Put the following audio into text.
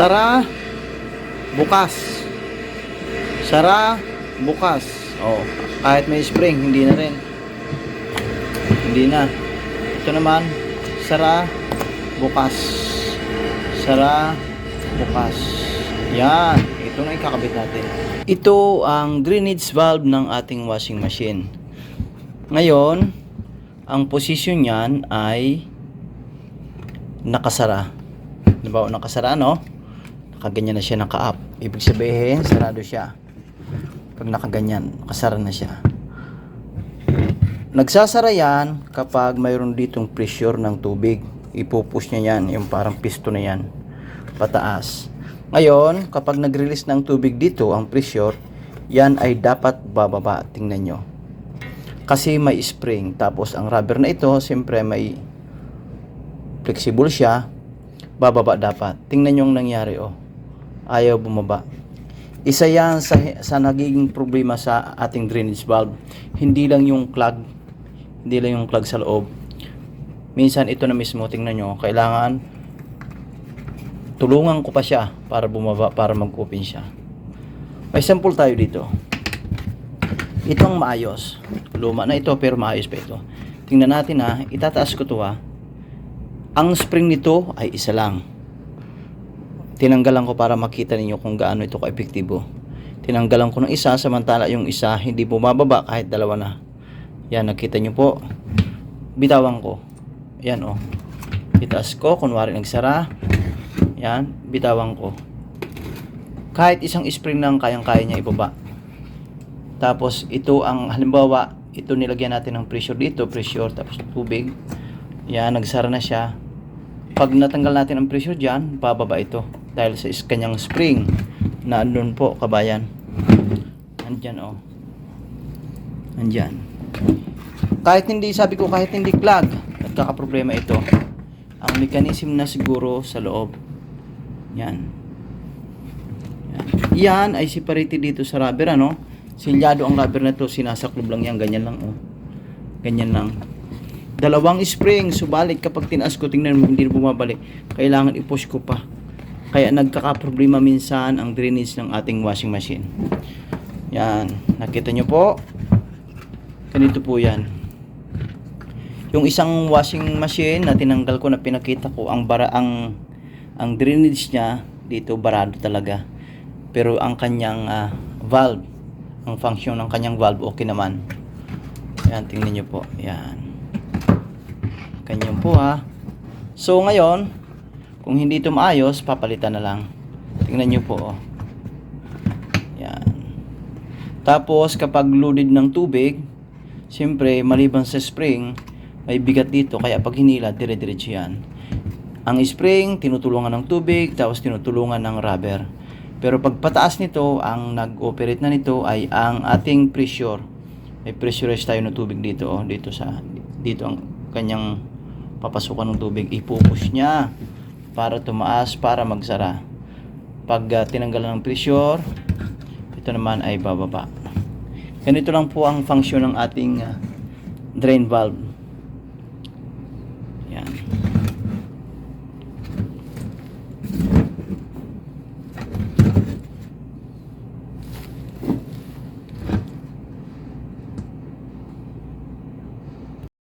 Sara, bukas. Sara, bukas. Oh, kahit may spring, hindi na rin. Hindi na. Ito naman, sara, bukas. Sara, bukas. Yan. Ito na ikakabit natin. Ito ang drainage valve ng ating washing machine. Ngayon, ang posisyon niyan ay nakasara. Diba, nakasara, no? Nakaganyan na siya, naka-up. Ibig sabihin, sarado siya. Pag nakaganyan, nakasara na siya. Nagsasara yan kapag mayroon ditong pressure ng tubig. Ipupush niya yan, yung parang piston na yan, pataas. Ngayon, kapag nag-release ng tubig dito, ang pressure, yan ay dapat bababa. Tingnan nyo. Kasi may spring. Tapos, ang rubber na ito, siyempre may flexible siya. Bababa dapat. Tingnan nyo ang nangyari, oh. Ayaw bumaba. Isa yan sa, sa nagiging problema sa ating drainage valve. Hindi lang yung clog, hindi lang yung clog sa loob. Minsan ito na mismo, tingnan nyo, kailangan tulungan ko pa siya para bumaba, para mag-open siya. May sample tayo dito. Ito ang maayos. Luma na ito pero maayos pa ito. Tingnan natin ha, itataas ko to ha. Ang spring nito ay isa lang. Tinanggalan ko para makita ninyo kung gaano ito ka-epektibo. Tinanggalan ko ng isa samantala yung isa hindi bumababa kahit dalawa na. Yan, nakita nyo po. Bitawan ko. Yan oh. Itaas ko, kunwari nagsara. Yan, bitawan ko. Kahit isang spring lang kayang-kaya niya ibaba. Tapos ito ang halimbawa, ito nilagyan natin ng pressure dito, pressure tapos tubig. Yan, nagsara na siya. Pag natanggal natin ang pressure diyan, bababa ito dahil sa kanyang spring na andun po kabayan. Andyan oh. Andyan. Kahit hindi, sabi ko kahit hindi clog, nagkakaproblema ito. Ang mechanism na siguro sa loob. Yan. Yan. Yan ay separated dito sa rubber ano. Silyado ang rubber na to, sinasaklob lang yan, ganyan lang oh. Ganyan lang. Dalawang spring, subalit kapag tinaas ko, tingnan mo, hindi bumabalik. Kailangan i-push ko pa. Kaya nagkakaproblema minsan ang drainage ng ating washing machine. Yan, nakita nyo po. Ganito po yan. Yung isang washing machine na tinanggal ko na pinakita ko, ang bara ang ang drainage niya dito barado talaga. Pero ang kanyang ah, valve, ang function ng kanyang valve okay naman. Yan, tingnan nyo po. Yan. Ganyan po ha. So ngayon, kung hindi ito maayos, papalitan na lang. Tingnan nyo po. Oh. Yan. Tapos kapag loaded ng tubig, siyempre maliban sa spring, may bigat dito. Kaya pag hinila, dire-diretso yan. Ang spring, tinutulungan ng tubig, tapos tinutulungan ng rubber. Pero pag pataas nito, ang nag-operate na nito ay ang ating pressure. May pressurize tayo ng tubig dito, oh, dito sa dito ang kanyang papasukan ng tubig, ipupush niya para tumaas, para magsara. Pag uh, tinanggalan ng pressure, ito naman ay bababa. Ganito lang po ang function ng ating uh, drain valve. Yan.